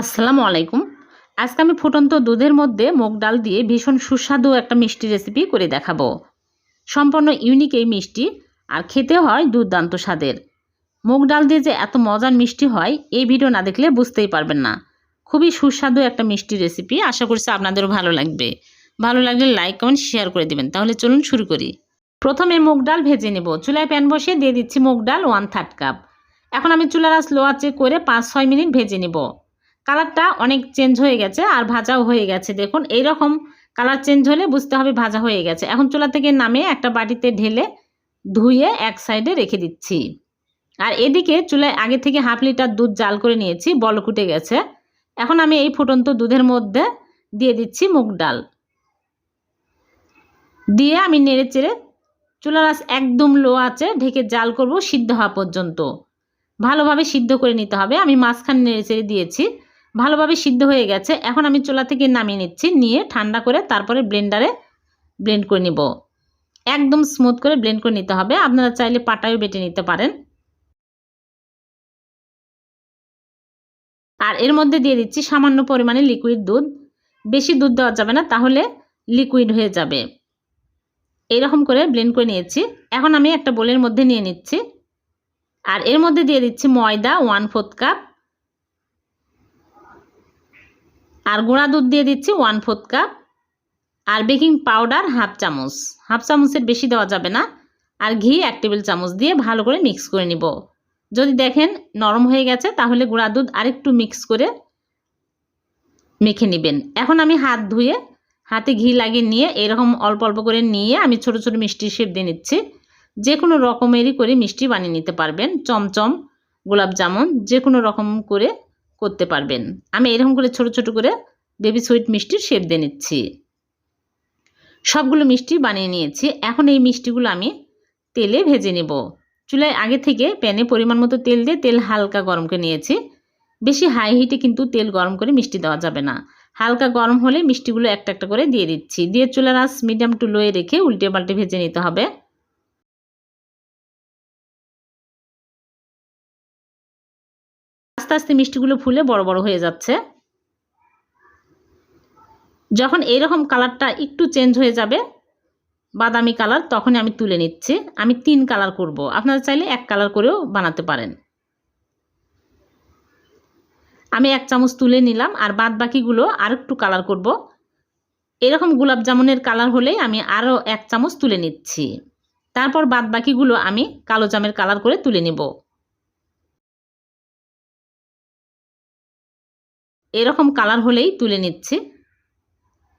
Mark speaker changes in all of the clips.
Speaker 1: আসসালামু আলাইকুম। আজকে আমি ফুটন্ত দুধের মধ্যে মুগ ডাল দিয়ে ভীষণ সুস্বাদু একটা মিষ্টি রেসিপি করে দেখাবো। সম্পূর্ণ ইউনিক এই মিষ্টি, আর খেতে হয় দুর্দান্ত স্বাদের। মুগ ডাল দিয়ে যে এত মজার মিষ্টি হয়, এই ভিডিও না দেখলে বুঝতেই পারবেন না। খুবই সুস্বাদু একটা মিষ্টি রেসিপি আশা করছি আপনাদেরও ভালো লাগবে। ভালো লাগলে লাইক কমেন্ট শেয়ার করে দিবেন। তাহলে চলুন শুরু করি। প্রথমে মুগ ডাল ভেজে নেব। চুলায় প্যান বসিয়ে দিয়ে দিচ্ছি মুগ ডাল ওয়ান থার্ড কাপ এখন আমি চুলার আঁচ লো আঁচে করে পাঁচ ছয় মিনিট ভেজে নেব। কালারটা অনেক চেঞ্জ হয়ে গেছে আর ভাজাও হয়ে গেছে। দেখুন এই রকম কালার চেঞ্জ হলে বুঝতে হবে ভাজা হয়ে গেছে। এখন চুলা থেকে নামে একটা বাটিতে ঢেলে ধুয়ে এক সাইডে রেখে দিচ্ছি। আর এদিকে চুলায় আগে থেকে হাফ লিটার দুধ জাল করে নিয়েছি, বল কুটে গেছে। এখন আমি এই ফুটন্ত দুধের মধ্যে দিয়ে দিচ্ছি মুগ ডাল। দিয়ে আমি নেড়ে চেড়ে চুলার আঁচ একদম লো আছে ঢেকে জাল করব সিদ্ধ হওয়া পর্যন্ত। ভালোভাবে সিদ্ধ করে নিতে হবে। আমি মাঝখানে নেড়ে চেড়ে দিয়েছি। ভালোভাবে সিদ্ধ হয়ে গেছে। এখন আমি চোলা থেকে নামিয়ে নিচ্ছি, নিয়ে ঠান্ডা করে তারপরে ব্লেন্ডারে ব্লেন্ড করে নিব। একদম স্মুথ করে ব্লেন্ড করে নিতে হবে। আপনারা চাইলে পাটায়ও বেটে নিতে পারেন। আর এর মধ্যে দিয়ে দিচ্ছি সামান্য পরিমাণে লিকুইড দুধ। বেশি দুধ দেওয়া যাবে না, তাহলে লিকুইড হয়ে যাবে। এইরকম করে ব্লেন্ড করে নিয়েছি। এখন আমি একটা বোলের মধ্যে নিয়ে নিচ্ছি। আর এর মধ্যে দিয়ে দিচ্ছি ময়দা ওয়ান ফোর্থ কাপ। আর গুঁড়া দুধ দিয়ে দিচ্ছি ওয়ান ফোর্থ কাপ আর বেকিং পাউডার হাফ চামচ। হাফ চামচের বেশি দেওয়া যাবে না। আর ঘি এক টেবিল চামচ দিয়ে ভালো করে মিক্স করে নিব। যদি দেখেন নরম হয়ে গেছে, তাহলে গুঁড়া দুধ আরেকটু মিক্স করে মেখে নেবেন। এখন আমি হাত ধুয়ে, হাতে ঘি লাগিয়ে নিয়ে এরকম অল্প অল্প করে নিয়ে আমি ছোট ছোট মিষ্টি শেপ দিয়ে নিচ্ছি। যে কোনো রকমেরই করে মিষ্টি বানিয়ে নিতে পারবেন। চমচম, গোলাপ জামুন যে কোনো রকম করে করতে পারবেন। আমি এরকম করে ছোট ছোট করে বেবি সুইট মিষ্টির শেপ দিয়ে নিচ্ছি। সবগুলো মিষ্টি বানিয়ে নিয়েছি। এখন এই মিষ্টিগুলো আমি তেলে ভেজে নেব। চুলায় আগে থেকে প্যানে পরিমাণ মতো তেল দিয়ে তেল হালকা গরম করে নিয়েছি। বেশি হাই হিটে কিন্তু তেল গরম করে মিষ্টি দেওয়া যাবে না। হালকা গরম হলে মিষ্টিগুলো একটা একটা করে দিয়ে দিচ্ছি। দিয়ে চুলার আঁচ মিডিয়াম টু লোয়ে রেখে উল্টে পাল্টে ভেজে নিতে হবে। আস্তে আস্তে মিষ্টিগুলো ফুলে বড় বড় হয়ে যাচ্ছে। যখন এরকম কালারটা একটু চেঞ্জ হয়ে যাবে, বাদামি কালার তখন আমি তুলে নিচ্ছি। আমি তিন কালার করব। আপনারা চাইলে এক কালার করেও বানাতে পারেন। আমি এক চামচ তুলে নিলাম আর বাদ বাকিগুলো আর একটু কালার করব। এরকম গোলাপ জামুনের কালার হলেই আমি আরও এক চামচ তুলে নিচ্ছি। তারপর বাদ বাকিগুলো আমি কালো জামের কালার করে তুলে নিব। এরকম কালার হলেই তুলে নিচ্ছি।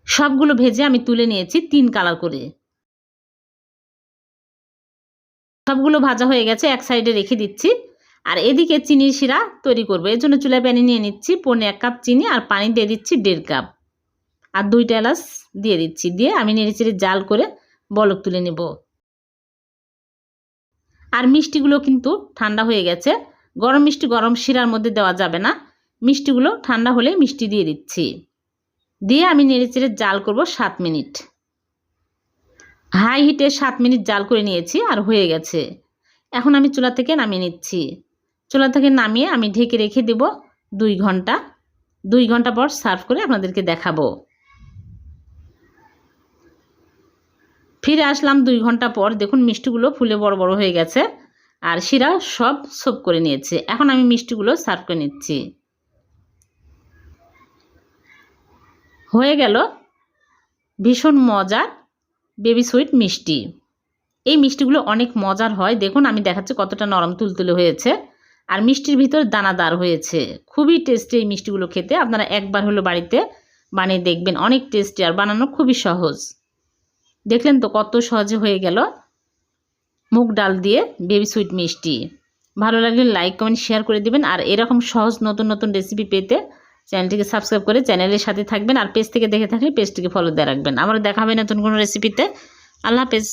Speaker 1: সবগুলো ভেজে আমি তুলে নিয়েছি তিন কালার করে। সবগুলো ভাজা হয়ে গেছে, এক সাইডে রেখে দিচ্ছি। আর এদিকে চিনির শিরা তৈরি করব। এর জন্য চুলায় প্যানে নিয়ে নিচ্ছি পনে এক কাপ চিনি আর পানি দিয়ে দিচ্ছি দেড় কাপ আর দুইটা এলাচ দিয়ে দিচ্ছি। দিয়ে আমি নেড়ে চেড়ে জাল করে বলক তুলে নেব। আর মিষ্টিগুলো কিন্তু ঠান্ডা হয়ে গেছে। গরম মিষ্টি গরম শিরার মধ্যে দেওয়া যাবে না। মিষ্টিগুলো ঠান্ডা হলে মিষ্টি দিয়ে দিচ্ছি। দিয়ে আমি নেড়েচেড়ে জাল করব সাত মিনিট। হাই হিটে সাত মিনিট জাল করে নিয়েছি আর হয়ে গেছে। এখন আমি চুলা থেকে নামিয়ে নিচ্ছি। চুলা থেকে নামিয়ে আমি ঢেকে রেখে দেব দুই ঘণ্টা। দুই ঘণ্টা পর সার্ভ করে আপনাদেরকে দেখাবো। ফিরে আসলাম দুই ঘণ্টা পর। দেখুন মিষ্টিগুলো ফুলে বড় বড় হয়ে গেছে। আর শিরা সব সোপ করে নিয়েছে। এখন আমি মিষ্টিগুলো সার্ভ করে নিচ্ছি। হয়ে গেল ভীষণ মজার বেবি সুইট মিষ্টি। এই মিষ্টিগুলো অনেক মজার হয়। দেখুন, আমি দেখাচ্ছি কতটা নরম তুলতুলে হয়েছে। আর মিষ্টির ভিতর দানাদার হয়েছে। খুবই টেস্টি এই মিষ্টিগুলো খেতে। আপনারা একবার হলো বাড়িতে বানিয়ে দেখবেন। অনেক টেস্টি আর বানানো খুবই সহজ। দেখলেন তো কত সহজে হয়ে গেল মুগ ডাল দিয়ে বেবি সুইট মিষ্টি। ভালো লাগলে লাইক কমেন্ট শেয়ার করে দিবেন। আর এরকম সহজ নতুন নতুন রেসিপি পেতে চ্যানেলটিকে সাবস্ক্রাইব করে চ্যানেলের সাথে থাকবেন আর পেজ থেকে দেখে থাকলে পেজটিকে ফলো দিয়ে রাখবেন। আবার দেখাবে নতুন কোনো রেসিপিতে আল্লাহ হাফেজ।